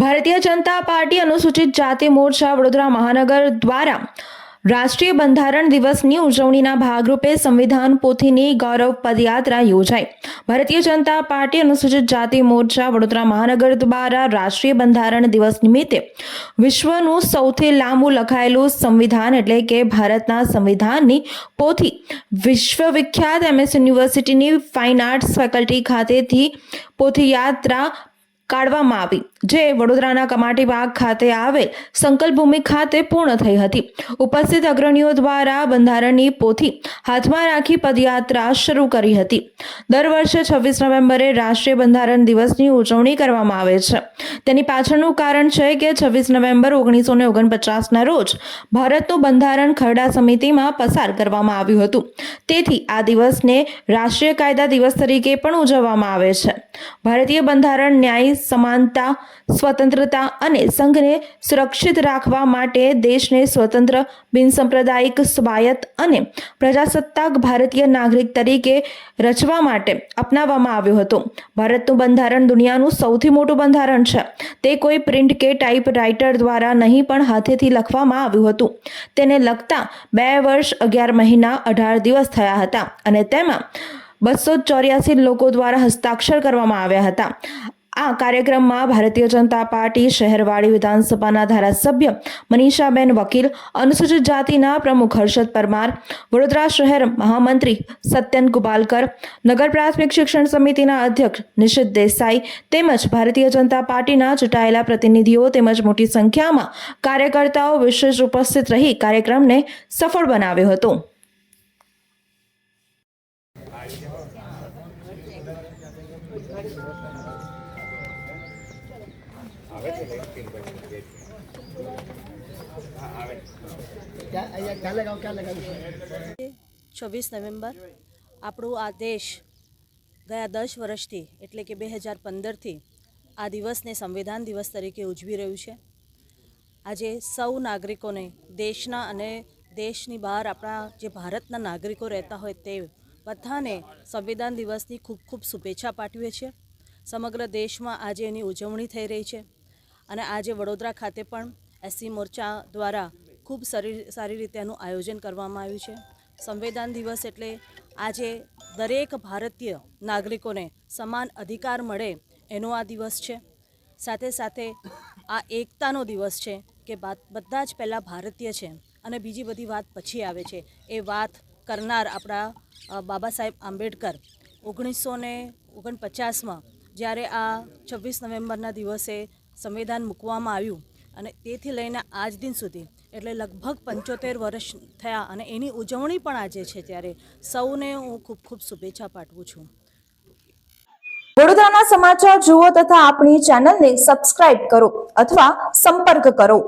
Bharatiya Janata party અનુસૂચિત જાતિ મોરચા વડોદરા મહાનગર દ્વારા રાષ્ટ્રીય બંધારણ દિવસની ઉજવણીના ભાગરૂપે સંવિધાન પોથીની ગૌરવ પદયાત્રા યોજાઈ. ભારતીય જનતા પાર્ટી અનુસૂચિત જાતિ મોરચા વડોદરા મહાનગર દ્વારા રાષ્ટ્રીય બંધારણ દિવસ નિમિત્તે વિશ્વનું સૌથી લાંબુ લખાયેલું સંવિધાન એટલે કે ભારતના સંવિધાનની પોથી વિશ્વવિખ્યાત એમએસ યુનિવર્સિટીની ફાઇન આર્ટ્સ ફેકલ્ટી ખાતેથી પોથીયાત્રા કાઢવામાં આવી. જે વડોદરાના કમાટી બાગ ખાતે આવેલ સંકલ્પભૂમિ ખાતે પૂર્ણ થઈ હતી. ઉપસ્થિત અગ્રણીઓ દ્વારા બંધારણની પોથી હાથમાં રાખી પદયાત્રા શરૂ કરી હતી. દર વર્ષે છવ્વીસ નવેમ્બરે રાષ્ટ્રીય બંધારણ દિવસની ઉજવણી કરવામાં આવે છે. તેની પાછળનું કારણ છે કે છવ્વીસ નવેમ્બર ઓગણીસો ને ઓગણપચાસના રોજ ભારતનું બંધારણ ખરડા સમિતિમાં પસાર કરવામાં આવ્યું હતું. તેથી આ દિવસને રાષ્ટ્રીય કાયદા દિવસ તરીકે પણ ઉજવવામાં આવે છે. ભારતીય બંધારણ ન્યાય સમાનતા, સ્વતંત્રતા અને સંઘને સુરક્ષિત રાખવા માટે દેશને સ્વતંત્ર, બિનસાંપ્રદાયિક, સ્વાયત્ત અને પ્રજાસત્તાક ભારતીય નાગરિક તરીકે રચવા માટે અપનાવવામાં આવ્યો હતો. ભારતનું બંધારણ દુનિયાનું સૌથી મોટું બંધારણ છે. તે કોઈ પ્રિન્ટ કે ટાઈપ રાઇટર દ્વારા નહીં, પણ હાથેથી લખવામાં આવ્યું હતું. તેને લગતા બે વર્ષ અગિયાર મહિના અઢાર દિવસ થયા હતા અને તેમાં બસો ચોર્યાસી લોકો દ્વારા હસ્તાક્ષર કરવામાં આવ્યા હતા. આ કાર્યક્રમમાં ભારતીય જનતા પાર્ટી શહેરવાડી વિધાનસભાના ધારાસભ્ય મનીષાબેન વકીલ, અનુસૂચિત જાતિના પ્રમુખ હર્ષદ પરમાર, વડોદરા શહેર મહામંત્રી સત્યન કુબાલકર નગર પ્રાથમિક શિક્ષણ સમિતિના અધ્યક્ષ નિશિત દેસાઈ તેમજ ભારતીય જનતા પાર્ટીના ચૂંટાયેલા પ્રતિનિધિઓ તેમજ મોટી સંખ્યામાં કાર્યકર્તાઓ વિશેષ ઉપસ્થિત રહી કાર્યક્રમને સફળ બનાવ્યો હતો. Thank અહીંયા છવ્વીસ નવેમ્બર. આપણું આ દેશ ગયા દસ વર્ષથી એટલે કે બે હજાર પંદરથી આ દિવસને સંવિધાન દિવસ તરીકે ઉજવી રહ્યું છે. આજે સૌ નાગરિકોને દેશના અને દેશની બહાર આપણા જે ભારતના નાગરિકો રહેતા હોય તે બધાને સંવિધાન દિવસની ખૂબ ખૂબ શુભેચ્છા પાઠવીએ છીએ. સમગ્ર દેશમાં આજે એની ઉજવણી થઈ રહી છે. અને આજે વડોદરા ખાતે પણ એસસી મોરચા દ્વારા ખૂબ સારી સારી રીતે એનું આયોજન કરવામાં આવ્યું છે. સંવિધાન દિવસ એટલે આજે દરેક ભારતીય નાગરિકોને સમાન અધિકાર મળે એનો આ દિવસ છે. સાથે સાથે આ એકતાનો દિવસ છે કે બધા જ પહેલાં ભારતીય છે અને બીજી બધી વાત પછી આવે છે. એ વાત કરનાર આપણા બાબા સાહેબ આંબેડકર ઓગણીસો ને ઓગણપચાસમાં જ્યારે આ છવ્વીસ નવેમ્બરના દિવસે સંવિધાન મૂકવામાં આવ્યું અને તેથી લઈને આજ દિન સુધી, એટલે લગભગ પંચોતેર વર્ષ થયા અને એની ઉજવણી પણ આજે છે ત્યારે સૌને હું ખૂબ ખૂબ શુભેચ્છા પાઠવું છું. વડોદરાના સમાચાર જુઓ તથા આપણી ચેનલને સબસ્ક્રાઇબ કરો અથવા સંપર્ક કરો.